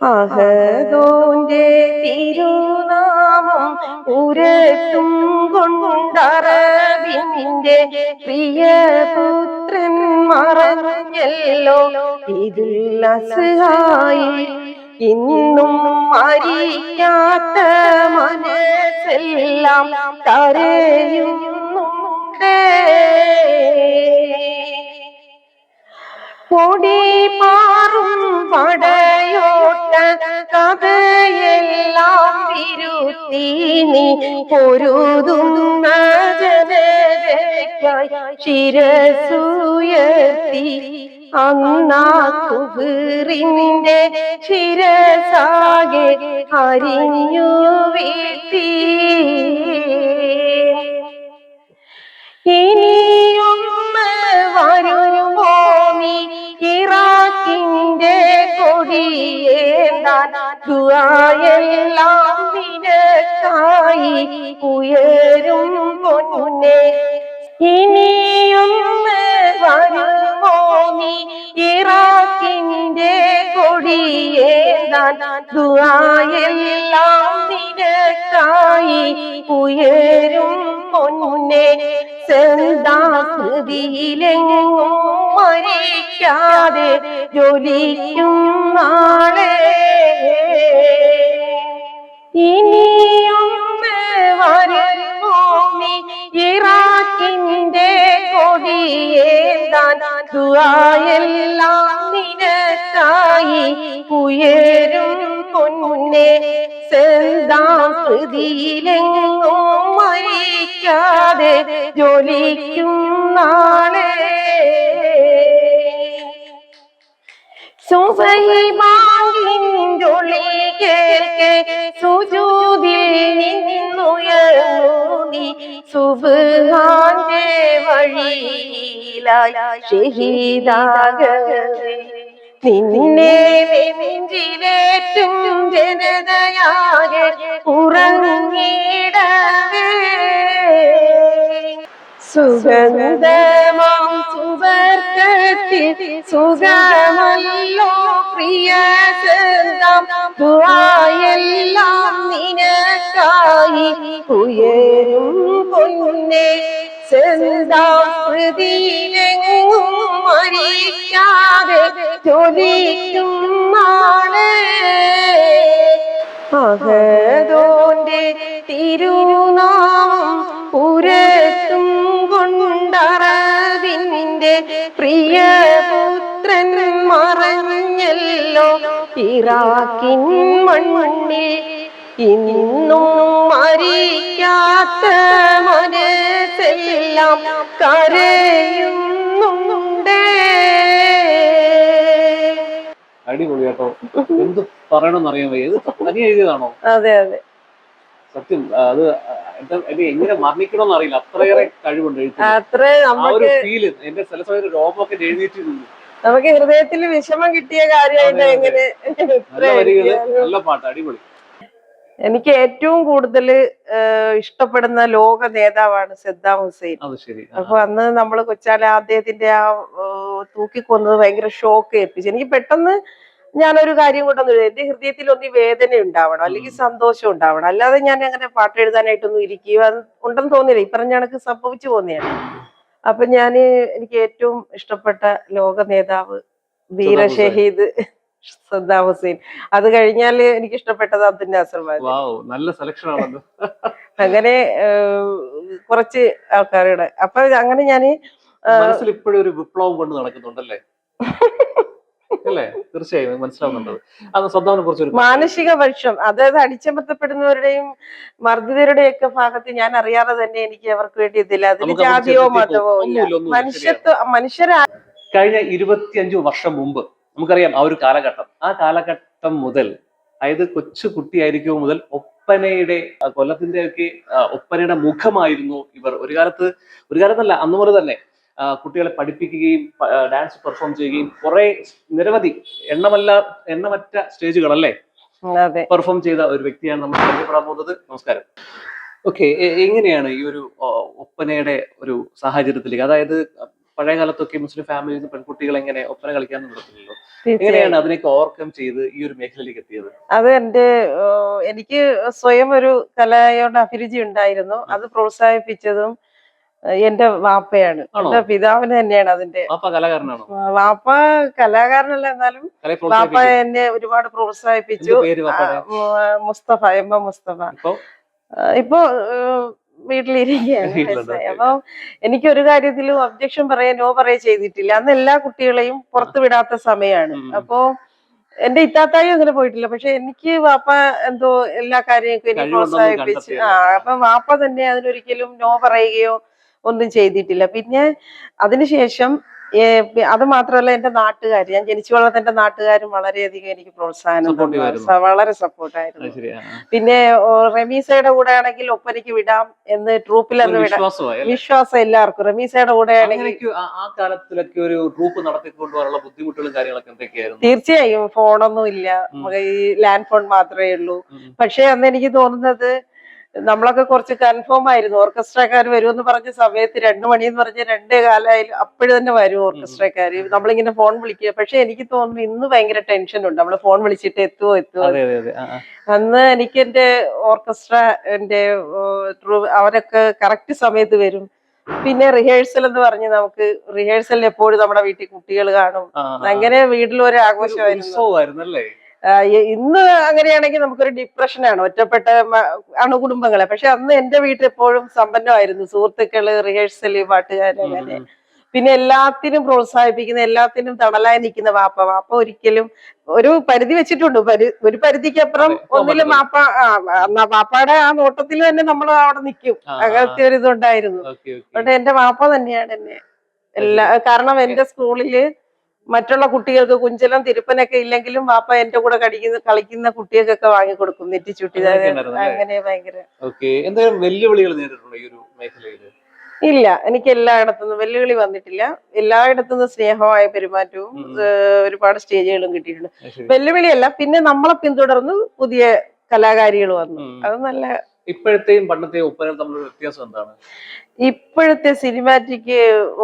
അഹദോന്റെ തിരുനാമം ഉരത്തും കൊണ്ടറബിന്റെ പ്രിയപുത്രൻ മറഞ്ഞല്ലോ. ഇതിൽ ഇന്നും മരിക്കാത്ത മനസ്സെല്ലാം കരയുന്നുണ്ടേ പൊടി മാറും പടയോട്ട കഥയെല്ലാം വിരുത്തി നീ പൊരുതുന്ന ജനതയ്ക്കായി ശിരസുയർത്തി. അന്നാ കുബിറിന്റെ ശിരസാകെ അരിഞ്ഞു വീഴ്ത്തി. ഇനിയൊന്ന് ദുആയെല്ലാം നിനക്കായി ഉയരും പൊന്നെ. ഇനിയൊന്ന് വരുമോ നീ? ഇറാഖിന്റെ കൊടിയേന്താൻ ദുആയെല്ലാം നിനക്കായി ഉയരും പൊന്നെ സന്താകൃതിയിലെങ്ങും മരിക്കാതെ ജോലിക്കും നാളെ. ഇനിയൊന്ന് വരുമോ നീ? ഇറാഖിന്റെ കൊടിയേന്താൻ ദുആയെല്ലാം നിനക്കായി ഉയരും പൊന്നെ സന്താകൃതിയിലെങ്ങും മരിക്കാതെ ജോലിക്കും നാളെ. സുബഹിമാങ്കിന്റൊളി കേൾക്കെ സുജൂതിൽ നിന്നുയർന്നു നീ സുബ്ഹാന്റെ വഴിയിലായി ഷഹീദാകവേ ജനതയാകെ ഉറങ്ങിടവേ. സുഗന്ധമാം സുവർഗത്തിൽ സുഖമല്ലോ പ്രിയ സന്താം. ഉയരും പൊന്നെ ചെന്താകൃതിയിലെങ്ങും മരിക്കാതെ ജ്വലിക്കും അഹദോന്റെ തിരുനാമം പുരത്തും കൊണ്ടറവിന്റെ പ്രിയപുത്രൻ മറഞ്ഞല്ലോ. ഇറാക്കിൻ മണ്ണിൽ ഇന്നും അറിയാത്ത മനസ്സെല്ലാം കരയുന്നുണ്ട്. അടിപൊളി കേട്ടോ. എന്ത് പറയണമെന്ന് അറിയാൻ വയ്യ. ഇത് തനി എഴുതിയതാണോ? അതെ അതെ. സത്യം അത് എങ്ങനെ മരണിക്കണമെന്ന് അറിയില്ല. അത്രയേറെ കഴിവുണ്ട് അത്ര നമുക്ക് ഫീൽ എന്റെ ചില സമയത്ത് രോമൊക്കെ എഴുതിയിട്ടുണ്ട്. നമുക്ക് ഹൃദയത്തിൽ വിഷമം കിട്ടിയ കാര്യമായിട്ട്. എങ്ങനെ നല്ല പാട്ട് അടിപൊളി. എനിക്ക് ഏറ്റവും കൂടുതൽ ഇഷ്ടപ്പെടുന്ന ലോക നേതാവാണ് സദ്ദാം ഹുസൈൻ. അപ്പൊ അന്ന് നമ്മൾ കൊച്ചാല അദ്ദേഹത്തിന്റെ ആ തൂക്കിക്കൊന്നത് ഭയങ്കര ഷോക്ക് ഏൽപ്പിച്ചു. എനിക്ക് പെട്ടെന്ന് ഞാനൊരു കാര്യം കൊണ്ടൊന്നും എന്റെ ഹൃദയത്തിൽ ഒന്ന് വേദന ഉണ്ടാവണം അല്ലെങ്കിൽ സന്തോഷം ഉണ്ടാവണം. അല്ലാതെ ഞാൻ അങ്ങനെ പാട്ട് എഴുതാനായിട്ടൊന്നും ഇരിക്കുക ഉണ്ടെന്ന് തോന്നിയില്ല. ഈ പറഞ്ഞ കണക്ക് സംഭവിച്ചു പോന്നെയാണ് അപ്പൊ ഞാൻ എനിക്ക് ഏറ്റവും ഇഷ്ടപ്പെട്ട ലോക നേതാവ് വീര സദ്ദാം ഹുസൈൻ. അത് കഴിഞ്ഞാൽ എനിക്ക് ഇഷ്ടപ്പെട്ടത് അബ്ദുൽ നാസർ നല്ല സെലക്ഷൻ ആണല്ലോ അങ്ങനെ കുറച്ച് ആൾക്കാരുടെ അപ്പൊ അങ്ങനെ ഞാൻ മനസ്സിൽ ഇപ്പോഴും ഒരു വിപ്ലവം കൊണ്ട് നടക്കുന്നുണ്ടല്ലേ? അല്ലേ? തീർച്ചയായും മനസ്സിലാവുന്നുണ്ട് അത് സ്വന്തം കുറിച്ച് മാനസിക പക്ഷം അതായത് അടിച്ചമർത്തപ്പെടുന്നവരുടെയും മർദ്ദിതരുടെയും ഒക്കെ ഭാഗത്ത് ഞാൻ അറിയാതെ തന്നെ എനിക്ക് അവർക്ക് വേണ്ടി ഇതില്ല. അവിടെ ജാതിയോ മതമോ മനുഷ്യത്വ മനുഷ്യരാ കഴിഞ്ഞ ഇരുപത്തിയഞ്ചു വർഷം മുമ്പ് നമുക്കറിയാം ആ ഒരു കാലഘട്ടം. ആ കാലഘട്ടം മുതൽ അതായത് കൊച്ചു കുട്ടിയായിരിക്കും മുതൽ ഒപ്പനയുടെ കൊല്ലത്തിന്റെ ഒക്കെ ഒപ്പനയുടെ മുഖമായിരുന്നു ഇവർ. ഒരു കാലത്ത് ഒരു കാലത്തല്ല അന്ന് മുതൽ തന്നെ കുട്ടികളെ പഠിപ്പിക്കുകയും ഡാൻസ് പെർഫോം ചെയ്യുകയും കുറെ നിരവധി എണ്ണമല്ല എണ്ണമറ്റ സ്റ്റേജുകൾ അല്ലേ പെർഫോം ചെയ്ത ഒരു വ്യക്തിയാണ് നമ്മൾ പരിചയപ്പെടാൻ പോകുന്നത്. നമസ്കാരം. ഓക്കെ എങ്ങനെയാണ് ഈ ഒരു ഒപ്പനയുടെ ഒരു സാഹചര്യത്തിലേക്ക് അതായത് പഴയ കാലത്തൊക്കെ മുസ്ലിം ഫാമിലിയിൽ നിന്ന് പെൺകുട്ടികൾ എങ്ങനെ ഒപ്പന കളിക്കാൻ നിർത്തില്ലല്ലോ തീർച്ചയായും. എങ്ങനെയാണ് അതിനൊക്കെ ഓവർകം ചെയ്ത് ഈ ഒരു മേഖലയിലേക്ക് എത്തിയത്? അത് എന്റെ എനിക്ക് സ്വയം ഒരു കലയോട് അഭിരുചി ഉണ്ടായിരുന്നു. അത് പ്രോത്സാഹിപ്പിച്ചതും എന്റെ വാപ്പയാണ്? എന്റെ പിതാവിന് തന്നെയാണ് അതിന്റെ വാപ്പ കലാകാരനല്ല എന്നാലും വാപ്പ എന്നെ ഒരുപാട് പ്രോത്സാഹിപ്പിച്ചു. Mustafa M M Mustafa. ഇപ്പൊ? വീട്ടിലിരിക്കുകയാണ്. അപ്പൊ എനിക്ക് ഒരു കാര്യത്തിലും ഒബ്ജക്ഷൻ പറയാൻ നോ പറയാ ചെയ്തിട്ടില്ല. അന്ന് എല്ലാ കുട്ടികളെയും പുറത്തു വിടാത്ത സമയമാണ്. അപ്പോ എന്റെ ഇത്താത്തായും അങ്ങനെ പോയിട്ടില്ല. പക്ഷെ എനിക്ക് വാപ്പ എന്തോ എല്ലാ കാര്യങ്ങൾക്കും കഴിവുണ്ടെന്ന് പ്രോത്സാഹിപ്പിച്ച് ആ അപ്പൊ വാപ്പ തന്നെ അതിനൊരിക്കലും നോ പറയുകയോ ഒന്നും ചെയ്തിട്ടില്ല. പിന്നെ അതിനുശേഷം അത് മാത്രമല്ല എന്റെ നാട്ടുകാർ ഞാൻ ജനിച്ചു വളർന്ന എന്റെ നാട്ടുകാരും വളരെയധികം എനിക്ക് പ്രോത്സാഹനം വളരെ സപ്പോർട്ടായിരുന്നു. പിന്നെ റമീസയുടെ കൂടെ ആണെങ്കിൽ ഒപ്പനയ്ക്ക് വിടാം എന്ന് ട്രൂപ്പിൽ അന്ന് വിടാം. വിശ്വാസം എല്ലാവർക്കും. റമീസയുടെ കൂടെ ആണെങ്കിൽ ആ- കാലത്തിലൊക്കെ ഒരു ട്രൂപ്പ് നടത്തിക്കൊണ്ടുപോകാനുള്ള ബുദ്ധിമുട്ടുകളും കാര്യങ്ങളൊക്കെ എന്തൊക്കെയായിരുന്നു? തീർച്ചയായും ഫോണൊന്നും ഇല്ല. ഈ ലാൻഡ് ഫോൺ മാത്രമേ ഉള്ളൂ. പക്ഷെ അന്ന് എനിക്ക് തോന്നുന്നത് നമ്മളൊക്കെ കുറച്ച് കൺഫേം ആയിരുന്നു. ഓർക്കസ്ട്രക്കാർ വരുമെന്ന് പറഞ്ഞ സമയത്ത് രണ്ടു മണി എന്ന് പറഞ്ഞ രണ്ടേ കാലമായാലും അപ്പോഴും തന്നെ വരും ഓർക്കസ്ട്രക്കാർ നമ്മളിങ്ങനെ ഫോൺ വിളിക്കുക. പക്ഷെ എനിക്ക് തോന്നുന്നു ഇന്ന് ഭയങ്കര ടെൻഷൻ ഉണ്ട്. നമ്മൾ ഫോൺ വിളിച്ചിട്ട് എത്തുമോ എത്തുമോ. അന്ന് എനിക്ക് എന്റെ ഓർക്കസ്ട്ര എന്റെ അവരൊക്കെ കറക്റ്റ് സമയത്ത് വരും. പിന്നെ റിഹേഴ്സൽ എന്ന് പറഞ്ഞ് നമുക്ക് റിഹേഴ്സലിൽ എപ്പോഴും നമ്മുടെ വീട്ടിൽ കുട്ടികൾ കാണും. അങ്ങനെ വീട്ടിലൊരു ഒരു ആഘോഷമായിരുന്നു ഇന്ന് അങ്ങനെയാണെങ്കിൽ നമുക്കൊരു ഡിപ്രഷനാണ് ഒറ്റപ്പെട്ട അണുകുടുംബങ്ങളെ പക്ഷെ അന്ന് എന്റെ വീട്ടിൽ എപ്പോഴും സമ്പന്നമായിരുന്നു. സുഹൃത്തുക്കൾ റിഹേഴ്സൽ പാട്ടുകാര് അങ്ങനെ. പിന്നെ എല്ലാത്തിനും പ്രോത്സാഹിപ്പിക്കുന്ന എല്ലാത്തിനും തണലായി നിൽക്കുന്ന വാപ്പ. വാപ്പ ഒരിക്കലും ഒരു പരിധി വെച്ചിട്ടുണ്ട്. ഒരു പരിധിക്കപ്പുറം ഒന്നിലും വാപ്പ വാപ്പയുടെ ആ നോട്ടത്തിൽ തന്നെ നമ്മൾ അവിടെ നിൽക്കും. അങ്ങനത്തെ ഒരു ഇതുണ്ടായിരുന്നു. അതുകൊണ്ട് എന്റെ വാപ്പ തന്നെയാണ് എന്നെ. എല്ലാ കാരണം എന്റെ സ്കൂളിൽ മറ്റുള്ള കുട്ടികൾക്ക് കുഞ്ചലം തിരുപ്പനൊക്കെ ഇല്ലെങ്കിലും വാപ്പ എന്റെ കൂടെ കടിക്കുന്ന കളിക്കുന്ന കുട്ടികൾക്കൊക്കെ വാങ്ങിക്കൊടുക്കും കൊടുക്കും നെറ്റി ചുട്ടി അങ്ങനെ ഭയങ്കര. എന്തെങ്കിലും വെല്ലുവിളികൾ നേരിട്ടുണ്ടോ ഈ ഒരു മേഖലയിൽ ഇല്ല എനിക്ക് എല്ലായിടത്തുനിന്നും വെല്ലുവിളി വന്നിട്ടില്ല. എല്ലായിടത്തുനിന്നും സ്നേഹമായ പെരുമാറ്റവും ഒരുപാട് സ്റ്റേജുകളും കിട്ടിയിട്ടുണ്ട്. വെല്ലുവിളിയല്ല പിന്നെ നമ്മളെ പിന്തുടർന്ന് പുതിയ കലാകാരികൾ വന്നു. അത് നല്ല ഇപ്പോഴത്തെയും പണ്ടത്തെയും ഒപ്പനയും തമ്മിലുള്ള വ്യത്യാസം എന്താണ്? ഇപ്പോഴത്തെ സിനിമാറ്റിക്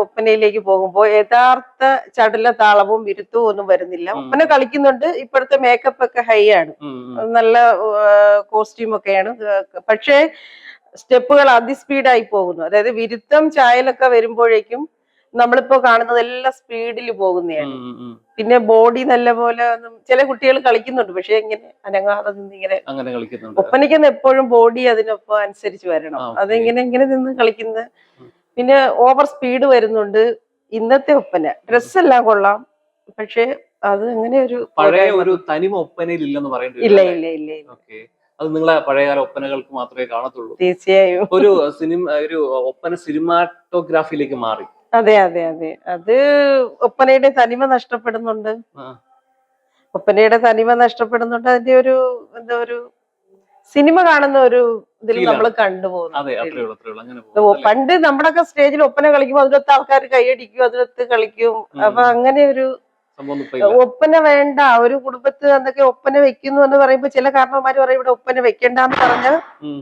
ഒപ്പനയിലേക്ക് പോകുമ്പോൾ യഥാർത്ഥ ചടുല താളവും വിരുത്തവും ഒന്നും വരുന്നില്ല. ഒപ്പന കളിക്കുന്നുണ്ട്. ഇപ്പോഴത്തെ മേക്കപ്പ് ഒക്കെ ഹൈ ആണ്. നല്ല കോസ്റ്റ്യൂം ഒക്കെയാണ്. പക്ഷേ സ്റ്റെപ്പുകൾ അതിസ്പീഡായി പോകുന്നു. അതായത് വിരുത്തം ചായലൊക്കെ വരുമ്പോഴേക്കും നമ്മളിപ്പോ കാണുന്നത് എല്ലാം സ്പീഡിൽ പോകുന്നതാണ്. പിന്നെ ബോഡി നല്ല പോലെ ചില കുട്ടികൾ കളിക്കുന്നുണ്ട് പക്ഷെ ഇങ്ങനെ അനങ്ങാതെ നിന്ന് ഇങ്ങനെ അങ്ങനെ കളിക്കുന്നുണ്ട്. ഒപ്പനയ്ക്കുന്ന എപ്പോഴും ബോഡി അതിനൊപ്പം അനുസരിച്ച് വരണം. അതെങ്ങനെ ഇങ്ങനെ നിന്ന് കളിക്കുന്ന പിന്നെ ഓവർ സ്പീഡ് വരുന്നുണ്ട് ഇന്നത്തെ ഒപ്പന. ഡ്രസ് എല്ലാം കൊള്ളാം പക്ഷെ അത് അങ്ങനെ ഒരു പഴയ ഒരു തനിമ ഒപ്പനയിൽ ഇല്ലെന്ന് പറയേണ്ടി ഇല്ല ഇല്ല ഇല്ല ഇല്ല. ഓക്കെ. അത് നിങ്ങളെ പഴയകാല ഒപ്പനകൾക്ക് മാത്രമേ കാണത്തുള്ളൂ. തീർച്ചയായും. ഒരു സിനിമ ഒരു ഒപ്പന സിനിമാറ്റോഗ്രാഫിയിലേക്ക് മാറി. അതെ അതെ അതെ. അത് ഒപ്പനയുടെ തനിമ നഷ്ടപ്പെടുന്നുണ്ട്. ഒപ്പനയുടെ തനിമ നഷ്ടപ്പെടുന്നുണ്ട്. അതിന്റെ ഒരു എന്താ ഒരു സിനിമ കാണുന്ന ഒരു ഇതിൽ നമ്മൾ കണ്ടുപോകുന്നു? പണ്ട് നമ്മളൊക്കെ സ്റ്റേജിൽ ഒപ്പന കളിക്കുമ്പോൾ അതിലൊത്ത് ആൾക്കാർ കൈയടിക്കും അതിലൊത്ത് കളിക്കും. അപ്പൊ അങ്ങനെ ഒരു ഒപ്പന വേണ്ട ഒരു കുടുംബത്തിൽ എന്തൊക്കെ ഒപ്പന വെക്കുന്നു എന്ന് പറയുമ്പോൾ ചില കാരണവന്മാര് പറയും ഇവിടെ ഒപ്പന വെക്കണ്ടെന്ന് പറഞ്ഞ.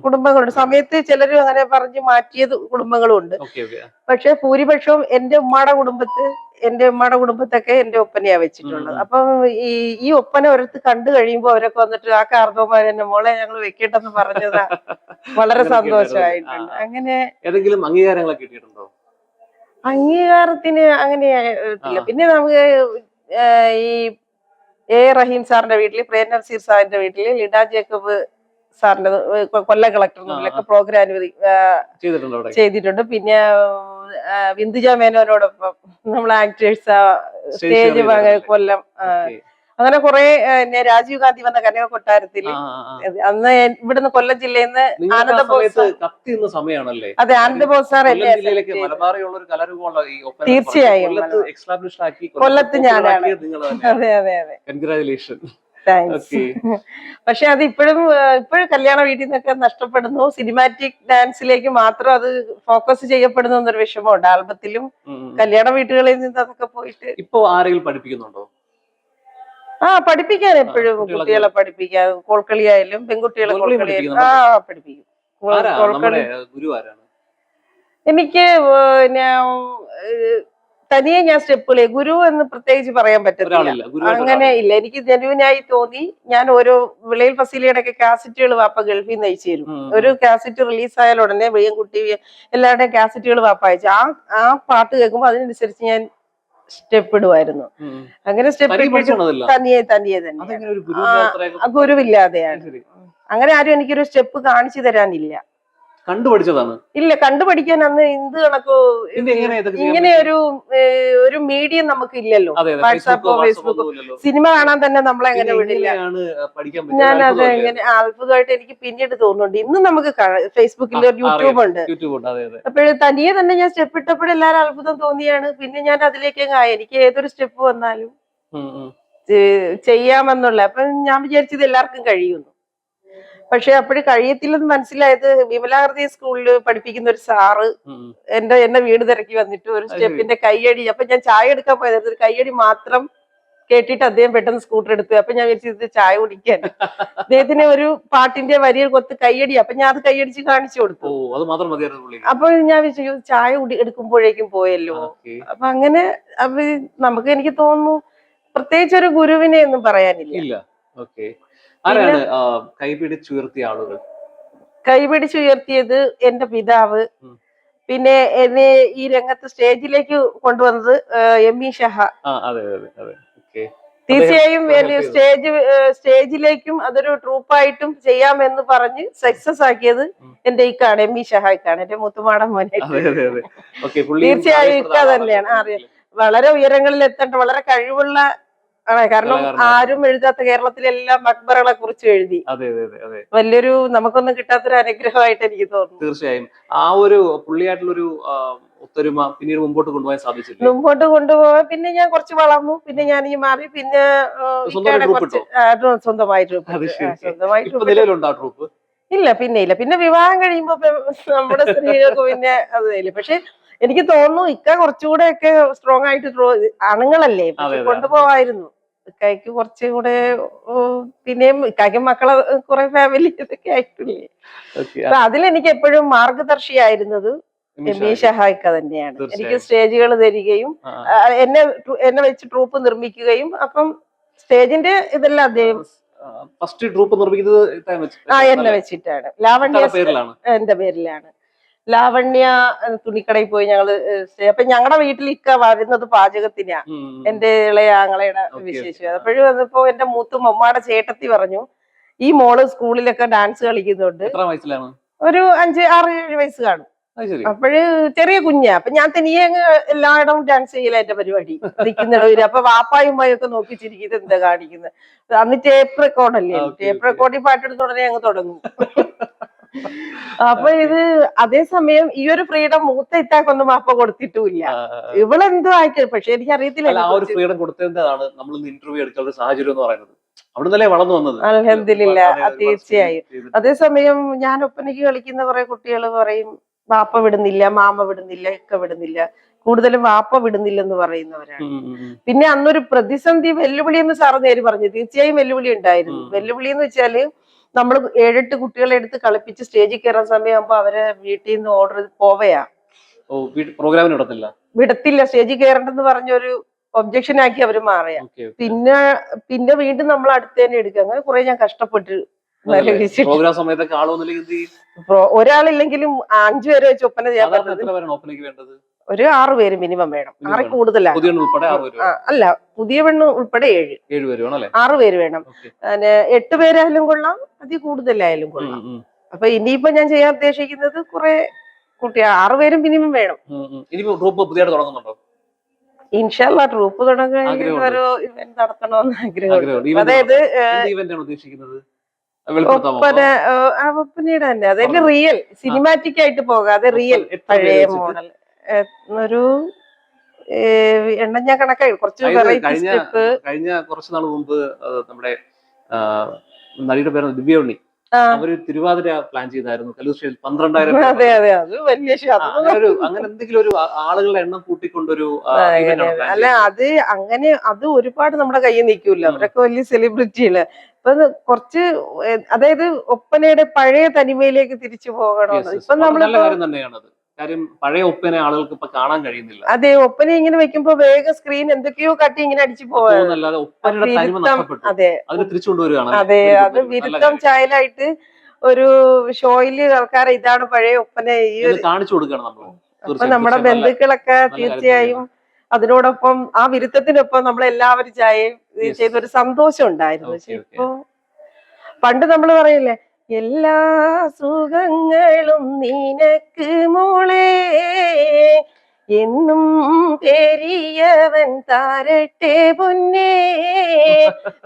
കുടുംബങ്ങളുണ്ട്. സമയത്ത് ചിലര് അങ്ങനെ പറഞ്ഞ് മാറ്റിയത് കുടുംബങ്ങളും ഉണ്ട്. Okay okay. പക്ഷെ ഭൂരിപക്ഷവും എന്റെ ഉമ്മയുടെ കുടുംബത്ത് എന്റെ ഉമ്മയുടെ കുടുംബത്തൊക്കെ എന്റെ ഒപ്പനയാ വെച്ചിട്ടുള്ളത്. അപ്പം ഈ ഈ ഒപ്പന ഒരിടത്ത് കണ്ടു കഴിയുമ്പോ അവരൊക്കെ വന്നിട്ട് ആ കാർന്നോമാർ എന്നെ മോളെ ഞങ്ങൾ വെക്കട്ടെന്ന് പറഞ്ഞതാ. വളരെ സന്തോഷമായിട്ടുണ്ട്. അങ്ങനെ ഏതെങ്കിലും അംഗീകാരങ്ങളൊക്കെ കിട്ടിയിട്ടുണ്ടോ? അംഗീകാരത്തിന് അങ്ങനെ പിന്നെ നമുക്ക് ഈ എ റഹീം സാറിന്റെ വീട്ടിൽ പ്രേം നസീർ സാറിന്റെ വീട്ടിൽ ലിഡ ജേക്കബ് സാറിന്റെ കൊല്ല മുമ്പിലൊക്കെ പ്രോഗ്രാം അനുവദി ചെയ്തിട്ടുണ്ട് പിന്നെ വിന്ദുജ മേനോനോടൊപ്പം നമ്മൾ ആക്ടേഴ്സ് സ്റ്റേജ് കൊല്ലം. അങ്ങനെ കുറെ രാജീവ് ഗാന്ധി വന്ന കനക. ഇത് അന്ന് ഇവിടുന്ന് കൊല്ലം ജില്ലയിൽ നിന്ന് ആനന്ദ ബോസ് സമയമാണല്ലേ? അതെ ആനന്ദ ബോസ് സാർ തീർച്ചയായും കൊല്ലത്ത് ഞാനാണ്. അതെ അതെ അതെ. കൺഗ്രാചുലേഷൻ താങ്ക്സ് പക്ഷെ അത് ഇപ്പോഴും ഇപ്പോഴും കല്യാണ വീട്ടിൽ നിന്നൊക്കെ നഷ്ടപ്പെടുന്നു. സിനിമാറ്റിക് ഡാൻസിലേക്ക് മാത്രം അത് ഫോക്കസ് ചെയ്യപ്പെടുന്നു എന്നൊരു വിഷമമുണ്ട്. ആൽബത്തിലും കല്യാണ വീട്ടുകളിൽ നിന്ന് അതൊക്കെ പോയിട്ട് ഇപ്പോ ആരെങ്കിലും പഠിപ്പിക്കുന്നുണ്ടോ? ആ പഠിപ്പിക്കാൻ എപ്പോഴും കുട്ടികളെ പഠിപ്പിക്കാൻ കോൾക്കളിയായാലും പെൺകുട്ടികളെ കോൾക്കളിയായാലും ആ? പഠിപ്പിക്കും. കോൾക്കളി എനിക്ക് പിന്നെ തനിയെ ഞാൻ സ്റ്റെപ്പുകളെ ഗുരു എന്ന് പ്രത്യേകിച്ച് പറയാൻ പറ്റത്തില്ല. അങ്ങനെ ഇല്ല. എനിക്ക് ജനുവിനായി തോന്നി ഞാൻ ഓരോ വിളയിൽ ഫസീലിയുടെ ഒക്കെ കാസറ്റുകൾ വാപ്പ ഗൾഫിൽ നിന്ന് അയച്ചു തരും. ഒരു കാസറ്റ് റിലീസ് ആയാൽ ഉടനെ വെയ്യൻകുട്ടി എല്ലാവരുടെയും കാസറ്റുകൾ വാപ്പ അയച്ചു. ആ ആ പാട്ട് കേൾക്കുമ്പോൾ അതിനനുസരിച്ച് ഞാൻ സ്റ്റെപ്പ് ഇടുമായിരുന്നു. അങ്ങനെ സ്റ്റെപ്പ് തനിയെ? തനിയെ തന്നെ ഗുരുവില്ലാതെയാണ്. അങ്ങനെ ആരും എനിക്കൊരു സ്റ്റെപ്പ് കാണിച്ചു തരാനില്ല. കണ്ടു പഠിച്ചതാണ് ഇല്ല കണ്ടുപഠിക്കാൻ അന്ന് എന്ത് കണക്കോ ഇങ്ങനെ ഒരു ഒരു മീഡിയം നമുക്ക് ഇല്ലല്ലോ വാട്സാപ്പോ ഫേസ്ബുക്കോ സിനിമ കാണാൻ തന്നെ നമ്മളെ എങ്ങനെ വിടില്ല. ഞാൻ അത്? എങ്ങനെ അത്ഭുതമായിട്ട് എനിക്ക് പിന്നീട് തോന്നുന്നുണ്ട്. ഇന്ന് നമുക്ക് ഫേസ്ബുക്കിൽ ഒരു യൂട്യൂബ് ഉണ്ട്. അപ്പോഴും തനിയെ തന്നെ ഞാൻ സ്റ്റെപ്പ് ഇട്ടപ്പോഴും എല്ലാവരും അത്ഭുതം തോന്നിയാണ്. പിന്നെ ഞാൻ അതിലേക്ക്. എനിക്ക് ഏതൊരു സ്റ്റെപ്പ് വന്നാലും ചെയ്യാമെന്നുള്ള. അപ്പൊ ഞാൻ വിചാരിച്ചത് എല്ലാവർക്കും കഴിയുന്നു പക്ഷെ അപ്പോഴും കഴിയത്തില്ലെന്ന് മനസ്സിലായത് വിമലാകൃതി സ്കൂളിൽ പഠിപ്പിക്കുന്ന ഒരു സാറ്. എന്റെ എന്നെ വീട് തിരക്കി വന്നിട്ട് ഒരു സ്റ്റെപ്പിന്റെ കയ്യടി അപ്പൊ ഞാൻ ചായ എടുക്കാൻ പോയത്. ഒരു കയ്യടി മാത്രം കേട്ടിട്ട് അദ്ദേഹം പെട്ടെന്ന് സ്കൂട്ടർ എടുത്തു. അപ്പൊ ഞാൻ വിചാരിച്ചത് ചായ കുടിക്കാൻ. അദ്ദേഹത്തിന് ഒരു പാട്ടിന്റെ വരിയിൽ കൊത്ത് കൈയടി അപ്പൊ ഞാൻ അത് കയ്യടിച്ച് കാണിച്ചു കൊടുത്തു. അത് മാത്രം അപ്പൊ ഞാൻ വിചാരിച്ചു ചായ കുടി എടുക്കുമ്പോഴേക്കും പോയല്ലോ. അപ്പൊ അങ്ങനെ അപ്പൊ നമുക്ക് എനിക്ക് തോന്നുന്നു പ്രത്യേകിച്ച് ഒരു ഗുരുവിനെ ഒന്നും പറയാനില്ല. ആരാണ് കൈപിടിച്ചുയർത്തിയ ആളുകൾ കൈപിടിച്ചുയർത്തിയത് എന്റെ പിതാവ് പിന്നെ എന്നെ ഈ രംഗത്ത് സ്റ്റേജിലേക്ക് കൊണ്ടുവന്നത് എം ഇ ഷഹ തീർച്ചയായും. സ്റ്റേജ് സ്റ്റേജിലേക്കും അതൊരു ട്രൂപ്പായിട്ടും ചെയ്യാമെന്ന് പറഞ്ഞ് സക്സസ് ആക്കിയത്. എന്റെ ഇക്കാണ് എം ഇ ഷഹായിക്കാണ് എന്റെ മുത്തുമാടൻ മോനെ തീർച്ചയായും ഇക്ക തന്നെയാണ്. അറിയാം. വളരെ ഉയരങ്ങളിൽ എത്തേണ്ട വളരെ കഴിവുള്ള ആണ്? കാരണം. ആരും എഴുതാത്ത കേരളത്തിലെല്ലാം അക്ബറുകളെ കുറിച്ച് എഴുതി. അതെ അതെ അതെ അതെ. വലിയൊരു നമുക്കൊന്നും കിട്ടാത്തൊരു അനുഗ്രഹമായിട്ട് എനിക്ക് തോന്നുന്നു. തീർച്ചയായും. ആ ഒരു പുള്ളിയായിട്ടുള്ളൊരു ഒത്തൊരുമ പിന്നീട് മുമ്പോട്ട് കൊണ്ടുപോകാൻ സാധിച്ചില്ല? മുമ്പോട്ട് കൊണ്ടുപോകാൻ പിന്നെ ഞാൻ കുറച്ച് വളർന്നു. പിന്നെ ഞാൻ ഈ മാറി. പിന്നെ സ്വന്തമായിട്ട് അത് സ്വന്തമായി അത്. നിലവിലുണ്ടോ ട്രൂപ്പ് ഇല്ല പിന്നെ ഇല്ല. പിന്നെ വിവാഹം കഴിയുമ്പോ നമ്മുടെ സ്ത്രീകൾക്ക് പിന്നെ അത് പക്ഷെ എനിക്ക് തോന്നുന്നു ഇക്ക കുറച്ചുകൂടെ ഒക്കെ സ്ട്രോങ് ആയിട്ട് ആണുങ്ങളല്ലേ? കൊണ്ടുപോവായിരുന്നു. ഇക്കായ്ക്ക് കുറച്ചും കൂടെ പിന്നെയും ഇക്കായ്ക്ക് മക്കളെ കുറെ ഫാമിലി ഇതൊക്കെ ആയിട്ടില്ലേ? അപ്പൊ അതിലെനിക്ക് എപ്പോഴും മാർഗദർശിയായിരുന്നത് എം ഇ ഷഹായിക്ക തന്നെയാണ്. എനിക്ക്. സ്റ്റേജുകൾ തരികയും എന്നെ എന്നെ വെച്ച് ട്രൂപ്പ് നിർമ്മിക്കുകയും അപ്പം സ്റ്റേജിന്റെ ഇതെല്ലാം അദ്ദേഹം ഫസ്റ്റ് ട്രൂപ്പ് നിർമ്മിക്കുന്നത് ആ എന്നെ വെച്ചിട്ടാണ്. ലാവണ്യ എന്റെ പേരിലാണ്. ലാവണ്യ തുണിക്കടയിൽ പോയി ഞങ്ങൾ അപ്പൊ ഞങ്ങളുടെ വീട്ടിൽ ഇക്ക വരുന്നത് പാചകത്തിനാ. എന്റെ ഇളയ ആങ്ങളയുടെ വിശേഷം. അപ്പോഴും അതിപ്പോ എന്റെ മൂത്ത മമ്മയുടെ ചേട്ടത്തി പറഞ്ഞു ഈ മോൾ സ്കൂളിലൊക്കെ ഡാൻസ് കളിക്കുന്നുണ്ട്. ഒരു അഞ്ച് ആറ് ഏഴ് വയസ്സ് കാണും. അപ്പോഴ് ചെറിയ കുഞ്ഞാ. അപ്പൊ ഞാൻ തനിയെ അങ്ങ് എല്ലായിടവും ഡാൻസ് ചെയ്യല എന്റെ പരിപാടി. നിൽക്കുന്നിടവര് അപ്പൊ വാപ്പായും ഉമ്മയും ഒക്കെ നോക്കി ചിരിക്കുന്നത് എന്താ കാണിക്കുന്നത് അന്ന് ടേപ്പ് റെക്കോർഡല്ലേ? ടേപ്പ്. റെക്കോർഡിൽ പാട്ടെടുത്ത ഉടനെ അങ്ങ് തുടങ്ങും. അപ്പൊ ഇത് അതേസമയം ഈ ഒരു ഫ്രീഡം മൂത്ത ഇത്താക്കൊന്നും വാപ്പ കൊടുത്തിട്ടുമില്ല. ആ, ആ, ആ. ഇവളെന്തോ ആക്കി പക്ഷെ എനിക്ക് അറിയത്തില്ല ആ ഒരു ഫ്രീഡം കൊടുത്തതാണ് നമ്മൾ ഇന്റർവ്യൂ എടുക്കുന്ന സാഹചര്യം എന്ന് പറയുന്നത്. വളർന്നു വന്നത്? തീർച്ചയായും. അതേസമയം ഞാൻ ഒപ്പനയ്ക്ക് കളിക്കുന്ന കുറെ കുട്ടികൾ പറയും വാപ്പ വിടുന്നില്ല മാമ വിടുന്നില്ല ഇക്ക വിടുന്നില്ല. കൂടുതലും വാപ്പ വിടുന്നില്ലെന്ന് പറയുന്നവരാണ്. പിന്നെ അന്നൊരു പ്രതിസന്ധി വെല്ലുവിളി എന്ന് സാറ് നേര് പറഞ്ഞു. തീർച്ചയായും വെല്ലുവിളി ഉണ്ടായിരുന്നു. വെല്ലുവിളി എന്ന് വെച്ചാൽ നമ്മൾ ഏഴെട്ട് കുട്ടികളെ എടുത്ത് കളിപ്പിച്ച് സ്റ്റേജിൽ കയറാൻ സമയമാകുമ്പോ അവരെ വീട്ടിൽ നിന്ന് ഓർഡർ പോവയാ. പ്രോഗ്രാമിന് വിടത്തില്ല? വിടത്തില്ല. സ്റ്റേജിൽ കയറണ്ടെന്ന് പറഞ്ഞൊരു ഒബ്ജക്ഷൻ ആക്കി അവർ മാറിയ പിന്നെ പിന്നെ വീണ്ടും നമ്മൾ അടുത്ത് തന്നെ എടുക്കുക അങ്ങനെ കുറെ ഞാൻ കഷ്ടപ്പെട്ട് പ്രോഗ്രാം സമയത്തൊക്കെ ഒരാളില്ലെങ്കിലും അഞ്ചുപേരെ വെച്ച് ഒപ്പന ചെയ്യാൻ പറ്റുന്നത് ഒരു ആറ് പേര് മിനിമം വേണം. ആറ് ആറിൽ കൂടുതലാണ്. അല്ല പുതിയ പെണ്ണ് ഉൾപ്പെടെ ഏഴ്. ഏഴ് പേര് വേണം ആറ് പേര് വേണം. എട്ട് പേരായാലും കൊള്ളാം അതിൽ കൂടുതലായാലും കൊള്ളാം. അപ്പൊ ഇനിയിപ്പോ ഞാൻ ചെയ്യാൻ ഉദ്ദേശിക്കുന്നത് കുറെ കുട്ടി ആറ് പേരും മിനിമം വേണം. ഗ്രൂപ്പ് പുതിയതായിട്ട് തുടങ്ങുന്നുണ്ടോ? ഇൻഷാല്ല ട്രൂപ്പ് തുടങ്ങി ആഗ്രഹമുണ്ട്. ഒരു ഇവന്റ് നടത്തണമെന്ന് ആഗ്രഹമുണ്ട്. അതായത് ഉദ്ദേശിക്കുന്നത്? ഒപ്പന തന്നെ. അതായത് റിയൽ സിനിമാറ്റിക് ആയിട്ട് പോകാതെ റിയൽ പഴയ മോഡൽ ഒരു എണ്ണഞ്ഞ എണ്ണം ഞാൻ കണക്കായി. കുറച്ച് വെറൈറ്റി കഴിഞ്ഞ സ്റ്റെപ്പ് കഴിഞ്ഞ കുറച്ച് നാൾ മുമ്പ് നമ്മുടെ നടിയുടെ പേര് ദിവ്യോണി ആ. അവർ തിരുവാതിര പ്ലാൻ ചെയ്തായിരുന്നു. കലൂർ പന്ത്രണ്ടായിരം അതെ അതെ. അത് വലിയ അങ്ങനെ എന്തെങ്കിലും ഒരു ആളുകളുടെ എണ്ണം കൂട്ടിക്കൊണ്ടൊരു അല്ല. അത് അങ്ങനെ അത് ഒരുപാട് നമ്മുടെ കയ്യിൽ നിൽക്കൂല. അവരൊക്കെ വലിയ സെലിബ്രിറ്റികൾ ഇപ്പൊ കുറച്ച് അതായത് ഒപ്പനയുടെ പഴയ തനിമയിലേക്ക് തിരിച്ചു പോകണമെന്ന്. ഇപ്പൊ നമ്മളിപ്പോ കാര്യം പഴയ ഒപ്പനെ ആളുകൾക്ക് ഇപ്പൊ കാണാൻ കഴിയുന്നില്ല. അതെ ഒപ്പന ഇങ്ങനെ വെക്കുമ്പോ വേഗം സ്ക്രീൻ എന്തൊക്കെയോ കട്ടി ഇങ്ങനെ അടിച്ചു പോവാണ് പോകുന്നല്ലാതെ ഒപ്പനയുടെ തനിമ നഷ്ടപ്പെട്ടു. അതെ. അതിന് തിരിച്ചു കൊണ്ടുവരികയാണ്. അതെ അത് വിരുദ്ധം ചായലായിട്ട് ഒരു ഷോയിൽ ആൾക്കാരെ ഇതാണ് പഴയ ഒപ്പന ഈ ഒരു കാണിച്ചു കൊടുക്കണം നമ്മൾ അപ്പൊ നമ്മുടെ ബന്ധുക്കളൊക്കെ തീർച്ചയായും അതിനോടൊപ്പം ആ വിരുദ്ധത്തിനൊപ്പം നമ്മൾ എല്ലാവരും ചായ ചെയ്തൊരു സന്തോഷം ഉണ്ടായിരുന്നു. പക്ഷെ. ഇപ്പൊ പണ്ട് നമ്മൾ പറയില്ലേ എല്ലാ സുഖങ്ങളും നിനക്ക് മോളെ. എന്നും പെരിയവൻ താരട്ടെ പൊന്നേ.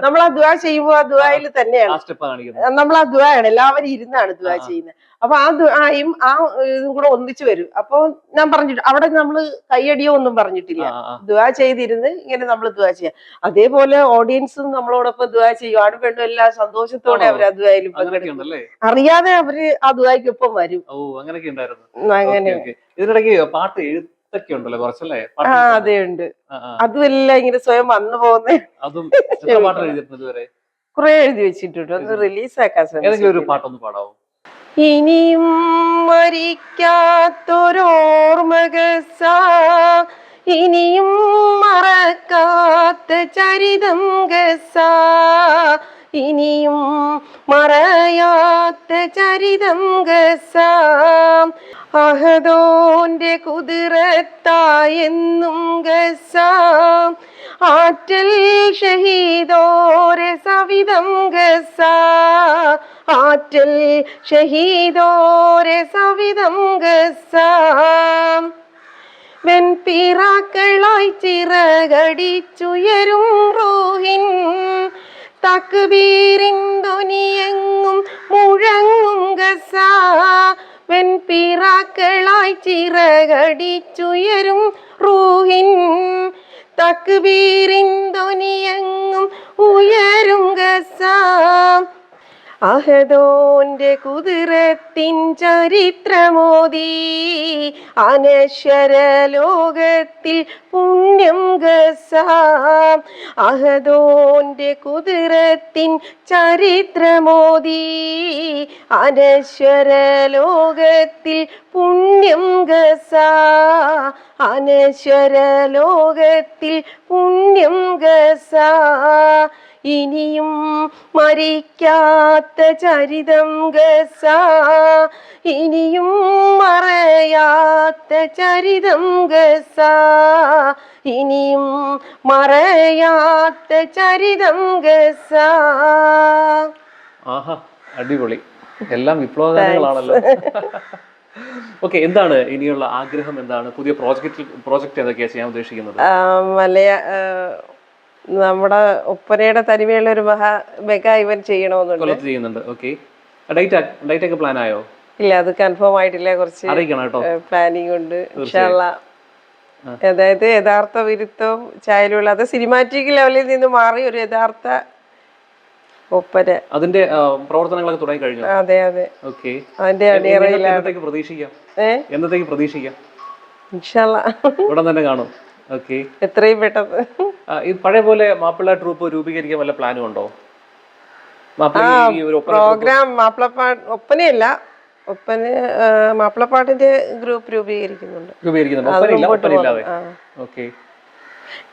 നമ്മൾ ആ ദുആ ചെയ്യുമ്പോ ആ ദുവായിൽ തന്നെയാണ്. നമ്മൾ ആ ദുആയാണ് എല്ലാവരും ഇരുന്നാണ് ദുആ ചെയ്യുന്നത്. അപ്പൊ ആ ദുആയും ആ ഇതും കൂടെ ഒന്നിച്ചു വരും. അപ്പൊ ഞാൻ പറഞ്ഞിട്ട് അവിടെ നമ്മൾ കയ്യടിയോ ഒന്നും പറഞ്ഞിട്ടില്ല. ദുആ ചെയ്തിരുന്ന് ഇങ്ങനെ നമ്മൾ ദുആ ചെയ്യാം. അതേപോലെ ഓഡിയൻസും നമ്മളോടൊപ്പം ദുആ ചെയ്യും. ആടും പെണ്ണും എല്ലാം സന്തോഷത്തോടെ അവർ ആ അങ്ങനെയൊക്കെ പങ്കെടുക്കും. അറിയാതെ അവർ ആ ദുവായ്ക്കൊപ്പം വരും. അങ്ങനെ. ഇതിനിടയ്ക്ക് പാട്ട് എഴുത്തൊക്കെ ഉണ്ടല്ലോ കുറച്ചല്ലേ? ആ അതെ ഉണ്ട്. അതുമെല്ലാം ഇങ്ങനെ സ്വയം വന്നു പോകുന്ന അതും എത്ര പാട്ട് എഴുതിയിട്ടുണ്ട് ഇതുവരെ? കുറെ എഴുതി വെച്ചിട്ടുണ്ട്. ഒന്ന് റിലീസ് ആക്കാൻ ഏതെങ്കിലും ഒരു ശ്രമിച്ചു പാട്ടൊന്ന് പാടാവോ? ഇനിയും മരിക്കാത്തൊരോർമക ഇനിയും മറക്കാത്ത ചരിതം ഗസ ഇനിയും മറയാത്ത ചരിതം ഗസ അഹദോന്റെ കുതിരത്തായെന്നും ഗസാം. ആറ്റൽ ഷഹീദോരെ സവിധം ഗസ. ആറ്റൽ ഷഹീദോരെ സവിധം ഗസ. വെൺപിറാക്കളായി ചിറകടിച്ചുയരും റോഹിൻ. തക്ബീരിൻ ധ്വനിയെങ്ങും മുഴങ്ങും ഗസ. വെൺപിറാക്കളായി ചിറകടിച്ചുയരും റൂഹിൻ തക്ബീരിൻ അഹദോന്റെ കുതിരത്തിൻ ചരിത്രമോദി അനശ്വര ലോകത്തിൽ പുണ്യം ഗസ. അഹദോന്റെ കുതിരത്തിൻ ചരിത്രമോദി അനശ്വര ലോകത്തിൽ പുണ്യം ഗസ. അനശ്വര ലോകത്തിൽ പുണ്യം ഗസ. ഇനിയും മരിക്കാത്ത ചരിതം ഗസ. ഇനിയും മറയാത്ത ചരിതം ഗസ. ഇനിയും മറയാത്ത ചരിതം ഗസ. ആഹാ അടിപൊളി. എല്ലാം വിപ്ലവകാരികളാണല്ലോ ഓക്കെ എന്താണ് ഇനിയുള്ള ആഗ്രഹം എന്താണ്? പുതിയ പ്രോജക്റ്റ് പ്രോജക്റ്റ് എന്തൊക്കെയാണ് ചെയ്യാൻ ഉദ്ദേശിക്കുന്നത്? മലയാള മലയ നമ്മുടെ ഒപ്പനയുടെ തനിമയുള്ള ഒരു മഹാ മെഗാ ഇവന്റ് ചെയ്യണമെന്നുണ്ട്. ചെയ്യുന്നുണ്ട്. ഓക്കെ ഡേറ്റ് ഡേറ്റ് ഒക്കെ പ്ലാൻ ആയോ? ഇല്ല അത് കൺഫേം ആയിട്ടില്ല. കുറച്ച് അറിയിക്കണം കേട്ടോ. പ്ലാനിങ് ഉണ്ട്. ഇൻഷാല്ല അതായത് യഥാർത്ഥ വിരുദ്ധവും ചായലുള്ള അത് സിനിമാറ്റിക് ലെവലിൽ നിന്ന് മാറി ഒരു യഥാർത്ഥ ഒപ്പന അതിന്റെ പ്രവർത്തനങ്ങളൊക്കെ തുടങ്ങി കഴിഞ്ഞു? അതെ അതെ. ഓക്കെ അതിന്റെ അണിയറയിലാണ്. പ്രതീക്ഷിക്കാം? എന്നത്തേക്ക് പ്രതീക്ഷിക്കാം? ഇൻഷാല്ല ഉടൻ തന്നെ കാണും. ഓക്കെ എത്രയും പെട്ടെന്ന്. ഈ പഴയ പോലെ മാപ്പിള ട്രൂപ്പ് രൂപീകരിക്കാൻ വല്ല പ്ലാനും ഉണ്ടോ? പ്രോഗ്രാം മാപ്പിളപ്പാട്ട് ഒപ്പനയല്ല. ഒപ്പന മാപ്പിളപ്പാട്ടിന്റെ ഗ്രൂപ്പ് രൂപീകരിക്കുന്നുണ്ട്.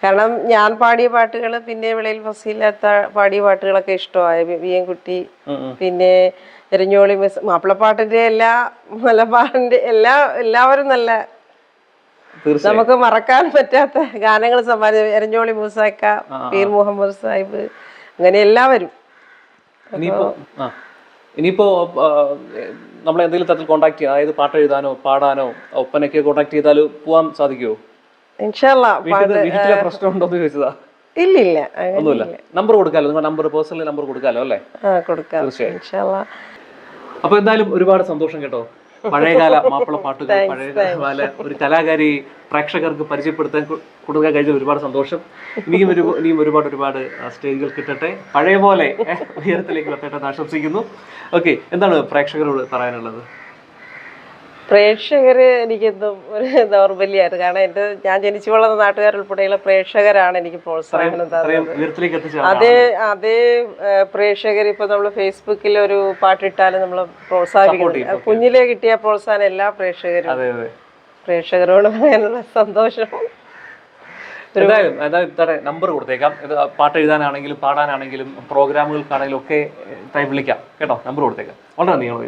കാരണം ഞാൻ പാടിയ പാട്ടുകൾ പിന്നെ വിളയിൽ ഫസീലാത്ത പാടിയ പാട്ടുകളൊക്കെ ഇഷ്ടമായ. വി എൻ കുട്ടി പിന്നെ എരഞ്ഞോളി മിസ് മാപ്പിളപ്പാട്ടിന്റെ എല്ലാ മലബാറിന്റെ എല്ലാ എല്ലാവരും നല്ല നമുക്ക് മറക്കാൻ പറ്റാത്ത ഗാനങ്ങൾ സമ്മാനിച്ചു എരഞ്ഞോളി മൂസാക്ക. പീർ മുഹമ്മദ് സാഹിബ് അങ്ങനെ എല്ലാവരും ഇനിയിപ്പോ ഇനിയിപ്പോ നമ്മളെ എന്തെങ്കിലും തരത്തിൽ കോൺടാക്ട് ചെയ്യാം? അതായത് പാട്ട് എഴുതാനോ പാടാനോ ഒപ്പനൊക്കെ കോൺടാക്ട് ചെയ്താൽ പോവാൻ സാധിക്കുമോ പ്രശ്നമുണ്ടോ എന്ന് ചോദിച്ചതാ. ഇല്ലില്ല ഇല്ല ഒന്നുമില്ല. നമ്പർ കൊടുക്കാലോ? നമ്പർ പേഴ്സണൽ നമ്പർ കൊടുക്കാലോ അല്ലേ? തീർച്ചയായും. അപ്പൊ എന്തായാലും ഒരുപാട് സന്തോഷം കേട്ടോ. പഴയകാല മാപ്പിള പാട്ടുകൾ പഴയകാല ഒരു കലാകാരി പ്രേക്ഷകർക്ക് പരിചയപ്പെടുത്താൻ കൊടുക്കാൻ കഴിഞ്ഞ ഒരുപാട് സന്തോഷം. ഇനിയും ഒരു ഇനിയും ഒരുപാട് ഒരുപാട് സ്റ്റേജുകൾ കിട്ടട്ടെ. പഴയ പോലെ ഉയരത്തിലേക്ക് എത്തട്ടെ എന്ന് ആശംസിക്കുന്നു. ഓക്കെ എന്താണ് പ്രേക്ഷകരോട് പറയാനുള്ളത്? പ്രേക്ഷകര് എനിക്കെന്തും ഒരു ദൗർബല്യമായിരുന്നു. കാരണം എന്റെ ഞാൻ ജനിച്ചു വളർന്ന നാട്ടുകാരുൾപ്പെടെയുള്ള പ്രേക്ഷകരാണ് എനിക്ക് പ്രോത്സാഹനം തന്നത്. അതേ അതേ പ്രേക്ഷകർ ഇപ്പൊ നമ്മൾ ഫേസ്ബുക്കിൽ ഒരു പാട്ടിട്ടാലും നമ്മൾ പ്രോത്സാഹിപ്പിക്കും പ്രോത്സാഹിപ്പിക്കുന്നു കുഞ്ഞിലെ കിട്ടിയ പ്രോത്സാഹനം എല്ലാ പ്രേക്ഷകരും പ്രേക്ഷകരോട് പറയാനുള്ള സന്തോഷം. എന്തായാലും എന്തായാലും നമ്പർ കൊടുത്തേക്കാം. പാട്ട് എഴുതാനാണെങ്കിലും പാടാനാണെങ്കിലും പ്രോഗ്രാമുകൾക്കാണെങ്കിലും ഒക്കെ ടൈം വിളിക്കാം. കേട്ടോ? നമ്പർ കൊടുത്തേക്കാം. വളരെ നന്ദി ഞങ്ങൾ